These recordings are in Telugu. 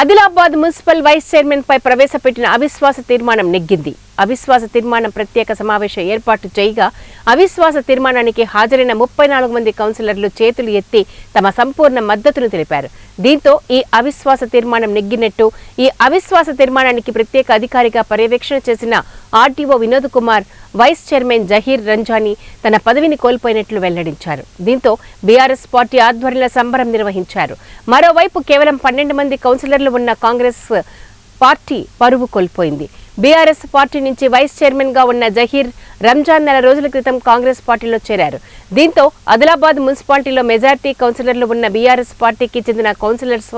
ఆదిలాబాద్ మున్సిపల్ వైస్ చైర్మన్ పై ప్రవేశపెట్టిన అవిశ్వాస తీర్మానం నెగ్గింది. అవిశ్వాస తీర్మానం ప్రత్యేక సమావేశం ఏర్పాటు చేయగా అవిశ్వాస తీర్మానానికి హాజరైన ముప్పై నాలుగు మంది కౌన్సిలర్లు చేతులు ఎత్తి తమ సంపూర్ణ మద్దతును తెలిపారు. దీంతో ఈ అవిశ్వాస తీర్మానం నెగ్గినట్టు ఈ అవిశ్వాస తీర్మానానికి ప్రత్యేక అధికారిగా పర్యవేక్షణ చేసిన RTO Vinod Kumar vice chairman Zaheer Ranjani తన పదవిని కోల్పోయినట్లు వెల్లడించారు. దీంతో బీఆర్ఎస్ పార్టీ ఆధ్వర్యంలో సంబరం నిర్వహించారు. మరోవైపు కేవలం పన్నెండు మంది కౌన్సిలర్లు ఉన్న కాంగ్రెస్ పార్టీ పరువు కోల్పోయింది. బీఆర్ఎస్ పార్టీ నుంచి వైస్ చైర్మన్గా ఉన్న జహీర్ రంజాన్ నెల రోజుల క్రితం కాంగ్రెస్ పార్టీలో చేరారు. దీంతో ఆదిలాబాద్ మున్సిపాలిటీలో మెజార్టీ కౌన్సిలర్లు ఉన్న బీఆర్ఎస్ పార్టీకి చెందిన కౌన్సిలర్స్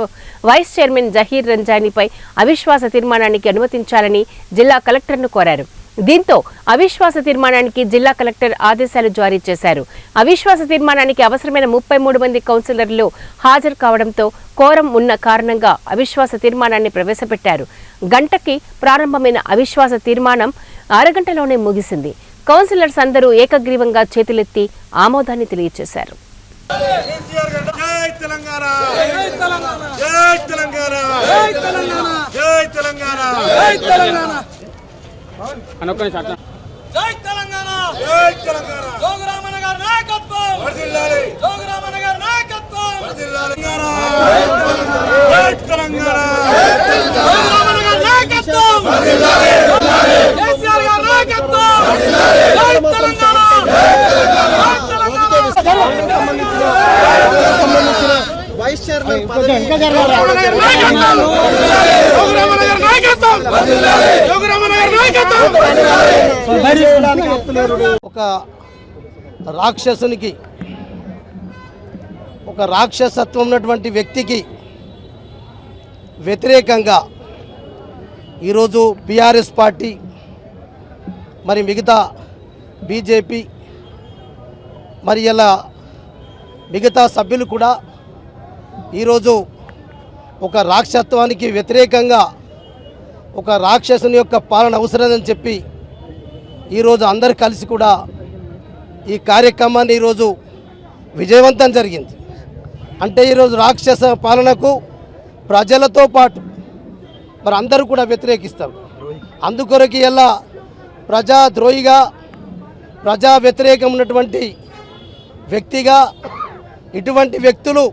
వైస్ చైర్మన్ జహీర్ రంజానీపై అవిశ్వాస తీర్మానానికి అనుమతించాలని జిల్లా కలెక్టర్ను కోరారు. దీంతో అవిశ్వాస తీర్మానానికి జిల్లా కలెక్టర్ ఆదేశాలు జారీ చేశారు. అవిశ్వాస తీర్మానానికి అవసరమైన ముప్పై మూడు మంది కౌన్సిలర్లు హాజరు కావడంతో కోరం ఉన్న కారణంగా అవిశ్వాస తీర్మానాన్ని ప్రవేశపెట్టారు. గంటకి ప్రారంభమైన అవిశ్వాస తీర్మానం అరగంటలోనే ముగిసింది. కౌన్సిలర్స్ అందరూ ఏకగ్రీవంగా చేతులెత్తి ఆమోదాన్ని తెలియజేశారు తెలంగాణ! అని ఒక్క నిమిషం అట్లా జై తెలంగాణ! జై తెలంగాణ! జోగురామన్న గారి నాయకత్వం! వర్ధిల్లాలి జోగురామన్న గారి నాయకత్వం! వర్ధిల్లాలి జై తెలంగాణ! జై తెలంగాణ జోగురామన్న గారి నాయకత్వం! వర్ధిల్లాలి కేసీఆర్ గారి నాయకత్వం! వర్ధిల్లాలి జై తెలంగాణ! వైస్ చైర్మన్ పదవి నాయకత్వం! వర్ధిల్లాలి జోగురామన్న గారి నాయకత్వం! వర్ధిల్లాలి జోగురామన్న ఒక రాక్షసునికి ఒక రాక్షసత్వం ఉన్నటువంటి వ్యక్తికి వ్యతిరేకంగా ఈరోజు బీఆర్ఎస్ పార్టీ మరి మిగతా బీజేపీ మరి ఇలా మిగతా సభ్యులు కూడా ఈరోజు ఒక రాక్షసత్వానికి వ్యతిరేకంగా ఒక రాక్షసుని యొక్క పాలన అవసరమని చెప్పి ఈరోజు అందరు కలిసి కూడా ఈ కార్యక్రమాన్ని ఈరోజు విజయవంతం జరిగింది. అంటే ఈరోజు రాక్షస పాలనకు ప్రజలతో పాటు మరి అందరూ కూడా వ్యతిరేకిస్తారు అందుకొరకు ఇలా ప్రజాద్రోహిగా ప్రజా వ్యతిరేకం ఉన్నటువంటి వ్యక్తిగా ఇటువంటి వ్యక్తులు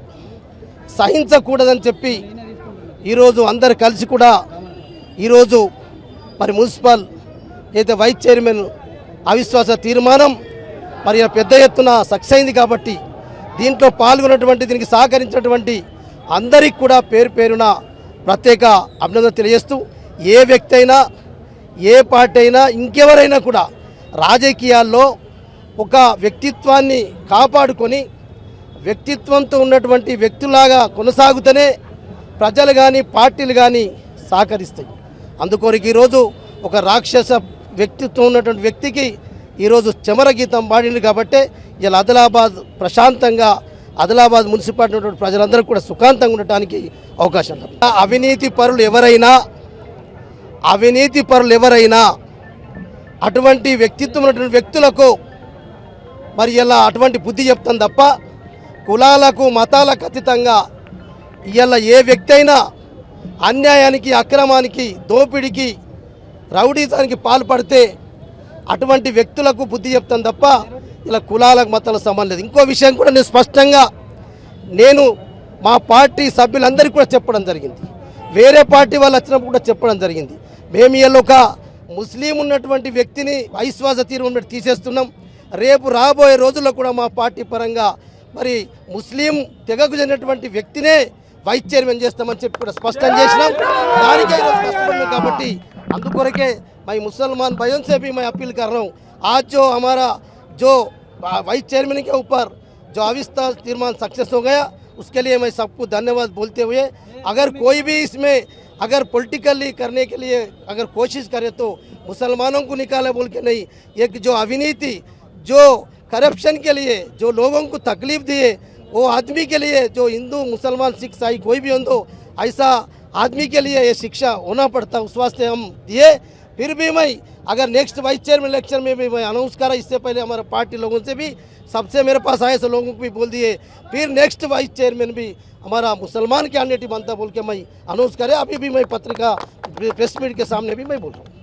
సహించకూడదని చెప్పి ఈరోజు అందరు కలిసి కూడా ఈరోజు మరి మున్సిపల్ అయితే వైస్ చైర్మన్ అవిశ్వాస తీర్మానం మరి పెద్ద ఎత్తున సక్సెస్ అయింది కాబట్టి దీంట్లో పాల్గొన్నటువంటి దీనికి సహకరించినటువంటి అందరికి కూడా పేరు పేరున ప్రత్యేక అభినందన తెలియజేస్తూ ఏ వ్యక్తి అయినా ఏ పార్టీ అయినా ఇంకెవరైనా కూడా రాజకీయాల్లో ఒక వ్యక్తిత్వాన్ని కాపాడుకొని వ్యక్తిత్వంతో ఉన్నటువంటి వ్యక్తులాగా కొనసాగుతూనే ప్రజలు కానీ పార్టీలు కానీ సహకరిస్తాయి. అందుకొరకు ఈరోజు ఒక రాక్షస వ్యక్తిత్వం ఉన్నటువంటి వ్యక్తికి ఈరోజు చెమర గీతం పాడింది కాబట్టే ఇలా ఆదిలాబాద్ ప్రశాంతంగా ఆదిలాబాద్ మున్సిపాలిటీ ఉన్నటువంటి ప్రజలందరూ కూడా సుఖాంతంగా ఉండటానికి అవకాశం అవినీతి పరులు ఎవరైనా అవినీతి పరులు ఎవరైనా అటువంటి వ్యక్తిత్వం ఉన్నటువంటి వ్యక్తులకు మరి ఇలా అటువంటి బుద్ధి చెప్తాం తప్ప కులాలకు మతాలకు అతీతంగా ఇలా ఏ వ్యక్తి అయినా అన్యాయానికి అక్రమానికి దోపిడికి రౌడీజానికి పాల్పడితే అటువంటి వ్యక్తులకు బుద్ధి చెప్తాం తప్ప ఇలా కులాలకు మతాలకు సంబంధం లేదు. ఇంకో విషయం కూడా నేను స్పష్టంగా నేను మా పార్టీ సభ్యులందరికీ కూడా చెప్పడం జరిగింది. వేరే పార్టీ వాళ్ళు వచ్చినప్పుడు కూడా చెప్పడం జరిగింది. మేము ఇలా ఒక ముస్లిం ఉన్నటువంటి వ్యక్తిని అవిశ్వాస తీర్మానం పెట్టి తీసేస్తున్నాం. రేపు రాబోయే రోజుల్లో కూడా మా పార్టీ పరంగా మరి ముస్లిం తెగకు చెందినటువంటి వ్యక్తినే వైస్ చైర్మన్ చేస్తామని చెప్పి కూడా స్పష్టం చేసినాం దానికే ఈరోజు కష్టపడినాం కాబట్టి అందుకొరకే మై ముసల్మాన్ भैयों से भी मैं अपील कर रहा हूँ आज जो हमारा जो वाइस चेयरमैन के ऊपर जो अविश्वास तीर्मान सक्सेस हो गया उसके लिए मैं सबको धन्यवाद बोलते हुए अगर कोई भी इसमें अगर पॉलिटिकली करने के लिए अगर कोशिश करे तो मुसलमानों को निकाले बोल के नहीं एक जो अविनीति जो करप्शन के लिए जो लोगों को तकलीफ दिए वो आदमी के लिए, जो हिंदू, मुसलमान, सिख ईसाई कोई भी हो ऐसा आदमी के लिए ये शिक्षा होना पड़ता, उस वास्ते हम दिए। फिर भी मैं, अगर नेक्स्ट वाइस चेयरमैन इलेक्शन में भी मैं अनाउंस करा, इससे पहले हमारे पार्टी लोगों से भी, सबसे मेरे पास आए से लोगों को भी बोल दिए। फिर नेक्स्ट वाइस चेयरमैन भी, हमारा मुसलमान कैंडिडेट बनता बोल के मैं अनाउंस करे, अभी भी मैं पत्रिका, प्रेस मीट के सामने भी मैं बोल रहा हूँ।